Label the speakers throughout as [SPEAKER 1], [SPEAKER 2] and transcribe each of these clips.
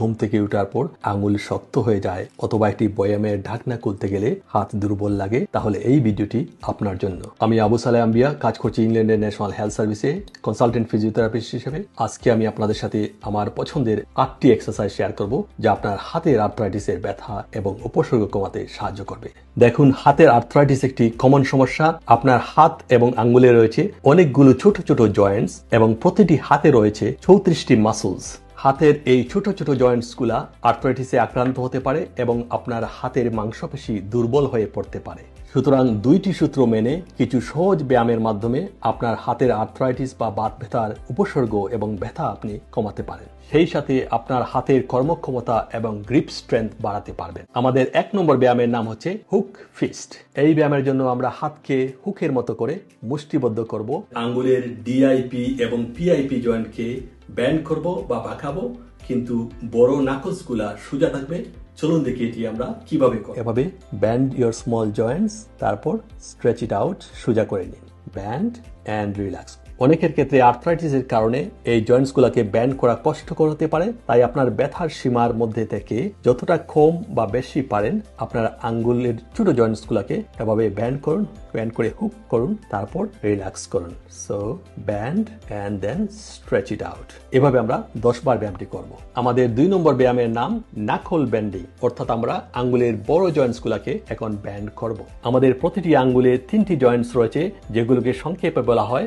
[SPEAKER 1] ঘুম থেকে উঠার পর আঙুল শক্ত হয়ে যায় অথবা একটি বয়ামের ঢাকনা খুলতে গেলে হাত দুর্বল লাগে, তাহলে এই ভিডিওটি আপনার জন্য। আমি আবু সালে আম্বিয়া, কাজ করছি ইংল্যান্ডের ন্যাশনাল হেলথ সার্ভিসে, কনসালটেন্ট ফিজিওথেরাপিস্ট হিসেবে। আজকে আমি আপনাদের সাথে আমার পছন্দের আটটি এক্সারসাইজ শেয়ার করব, যা আপনার হাতের আর্থ্রাইটিসের ব্যথা এবং উপসর্গ কমাতে সাহায্য করবে। দেখুন, হাতের আর্থ্রাইটিস একটি কমন সমস্যা। আপনার হাত এবং আঙ্গুলে রয়েছে অনেকগুলো ছোট ছোট জয়েন্টস এবং প্রতিটি হাতে রয়েছে চৌত্রিশটি মাসলস হাতের এই ছোট ছোট জয়েন্টসগুলা আর্থ্রাইটিসে আক্রান্ত হতে পারে এবং আপনার হাতের মাংসপেশি দুর্বল হয়ে পড়তে পারে। সুতরাং দুইটি সূত্র মেনে কিছু সহজ ব্যায়ামের মাধ্যমে আপনার হাতের আর্থ্রাইটিস বা বাত ব্যথার উপসর্গ এবং ব্যথা আপনি কমাতে পারেন। সেই সাথে আপনার হাতের কর্মক্ষমতা এবং গ্রিপ স্ট্রেংথ বাড়াতে পারবেন। আমাদের এক নম্বর ব্যায়ামের নাম হচ্ছে হুক ফিস্ট এই ব্যায়ামের জন্য আমরা হাতকে হুকের মতো করে মুষ্টিবদ্ধ করব। আঙ্গুলের ডিআইপি এবং পিআইপি জয়েন্টকে ব্যান্ড করব বা বাঁকাবো কিন্তু বড় নাকলসগুলা সোজা থাকবে। চলুন দেখি এটি আমরা কীভাবে করব। এভাবে ব্যান্ড ইয়োর স্মল জয়েন্টস তারপর স্ট্রেচ ইট আউট সোজা করে নিন। ব্যান্ড অ্যান্ড রিল্যাক্স অনেকের ক্ষেত্রে আর্থ্রাইটিসের কারণে এই জয়েন্টসগুলোকে ব্যান্ড করা কষ্টকর হতে পারে, তাই আপনার ব্যথার সীমার মধ্যে থেকে যতটা কম বা বেশি পারেন, আপনার আঙ্গুলের ছোট জয়েন্টসগুলোকে এভাবে ব্যান্ড করুন ব্যান্ড করে হুক করুন, তারপর রিল্যাক্স করুন। So bend and then stretch it out এভাবে আমরা দশ বার ব্যায়ামটি করব। আমাদের দুই নম্বর ব্যায়ামের নাম নাকল ব্যান্ডিং অর্থাৎ আমরা আঙ্গুলের বড় জয়েন্টসগুলোকে এখন ব্যান্ড করব। আমাদের প্রতিটি আঙ্গুলে তিনটি জয়েন্টস রয়েছে, যেগুলোকে সংক্ষেপে বলা হয়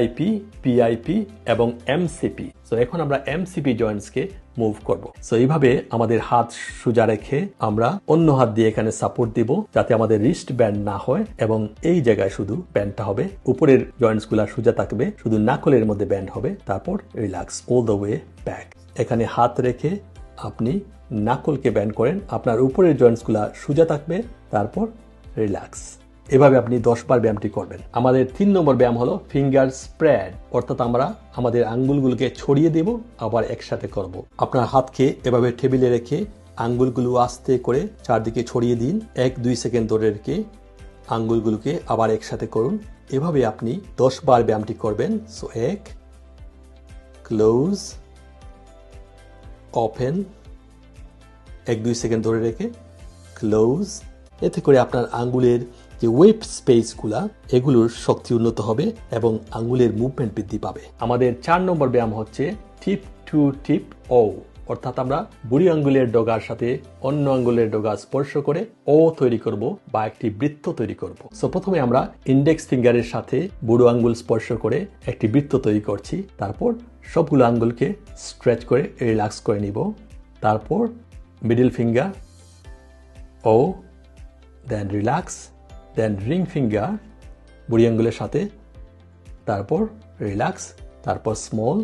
[SPEAKER 1] ডিআইপি পিআইপি এবং এমসিপি সো এখন আমরা এমসিপি জয়েন্টসকে মুভ করব। সো এইভাবে আমাদের হাত সোজা রেখে আমরা অন্য হাত দিয়ে এখানে সাপোর্ট দিব, যাতে আমাদের রিস্ট ব্যান্ড না হয় এবং এই জায়গায় শুধু ব্যান্ডটা হবে। উপরের জয়েন্টসগুলা সোজা থাকবে, শুধু নাকলের মধ্যে ব্যান্ড হবে। তারপর relax all the way back এখানে হাত রেখে আপনি নাকলকে ব্যান্ড করেন। আপনার উপরের জয়েন্টসগুলা সোজা থাকবে, তারপর রিল্যাক্স এভাবে আপনি দশ বার ব্যায়ামটি করবেন। আমাদের তিন নম্বর ব্যায়াম হলো ফিঙ্গার স্প্রেড অর্থাৎ আমরা আমাদের আঙ্গুলগুলোকে ছড়িয়ে দেব, আবার একসাথে করব। আপনার হাতকে এভাবে টেবিলে রেখে আঙ্গুলগুলো আস্তে করে চারদিকে ছড়িয়ে দিন। এক, দুই সেকেন্ড ধরে রেখে আঙ্গুলগুলোকে আবার একসাথে করুন। এভাবে আপনি দশ বার ব্যায়ামটি করবেন। সো এক ক্লোজ ওপেন এক, দুই সেকেন্ড ধরে রেখে ক্লোজ এতে করে আপনার আঙ্গুলের যে ওয়েব স্পেসগুলা এগুলোর শক্তি উন্নত হবে এবং আঙ্গুলের মুভমেন্ট বৃদ্ধি পাবে। আমাদের চার নম্বর ব্যায়াম হচ্ছে টিপ টু টিপ ও অর্থাৎ আমরা বুড়ি আঙ্গুলের ডগার সাথে অন্য আঙ্গুলের ডগা স্পর্শ করে ও তৈরি করব বা একটি বৃত্ত তৈরি করব। সো প্রথমে আমরা ইন্ডেক্স ফিঙ্গারের সাথে বুড়ো আঙ্গুল স্পর্শ করে একটি বৃত্ত তৈরি করছি। তারপর সবগুলো আঙ্গুলকে স্ট্রেচ করে রিল্যাক্স করে নিব। তারপর মিডিল ফিঙ্গার ও then relax then ring finger বুড়ি আঙ্গুলের সাথে, তারপর রিল্যাক্স তারপর স্মল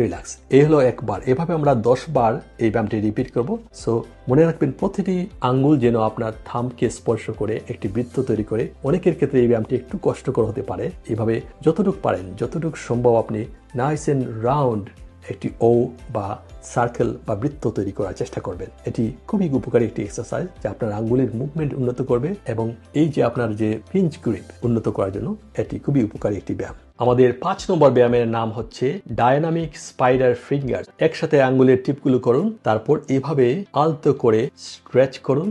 [SPEAKER 1] রিল্যাক্স এই হলো একবার। এভাবে আমরা দশ বার এই ব্যায়ামটি রিপিট করব। সো মনে রাখবেন প্রতিটি আঙ্গুল যেন আপনার থামকে স্পর্শ করে, একটি বৃত্ত তৈরি করে, অনেকের ক্ষেত্রে এই ব্যায়ামটি একটু কষ্টকর হতে পারে। এভাবে যতটুকু পারেন, যতটুকু সম্ভব আপনি নাইস এন্ড রাউন্ড একটি ও বা সার্কেল বা বৃত্ত তৈরি করার চেষ্টা করবেন। এটি খুবই উপকারী একটি এক্সারসাইজ যা আপনার আঙ্গুলের মুভমেন্ট উন্নত করবে এবং এই যে আপনার যে পিঞ্চ গ্রিপ উন্নত করার জন্য, এটি খুবই উপকারী একটি ব্যায়াম। আমাদের পাঁচ নম্বর ব্যায়ামের নাম হচ্ছে ডায়নামিক স্পাইডার ফিঙ্গার একসাথে আঙ্গুলের টিপগুলো করুন, তারপর এভাবে আলতো করে স্ট্রেচ করুন,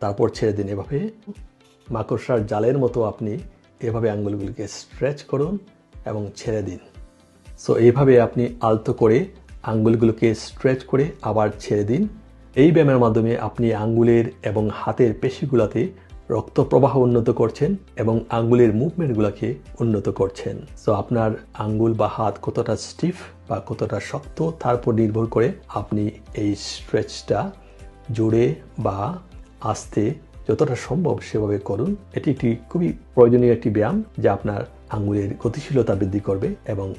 [SPEAKER 1] তারপর ছেড়ে দিন। এভাবে মাকড়সার জালের মতো আপনি এভাবে আঙ্গুলগুলিকে স্ট্রেচ করুন এবং ছেড়ে দিন। সো এইভাবে আপনি আলতো করে আঙ্গুলগুলোকে স্ট্রেচ করে আবার ছেড়ে দিন। এই ব্যায়ামের মাধ্যমে আপনি আঙ্গুলের এবং হাতের পেশিগুলোতে রক্ত প্রবাহ উন্নত করছেন এবং আঙ্গুলের মুভমেন্টগুলোকে উন্নত করছেন। সো আপনার আঙ্গুল বা হাত কতটা স্টিফ বা কতটা শক্ত, তার উপর নির্ভর করে আপনি এই স্ট্রেচটা জোরে বা আস্তে যতটা সম্ভব সেভাবে করুন। এটি একটি খুবই প্রয়োজনীয় একটি ব্যায়াম যা আপনার আঙ্গুলের গতিশীলতা বৃদ্ধি করবে এবং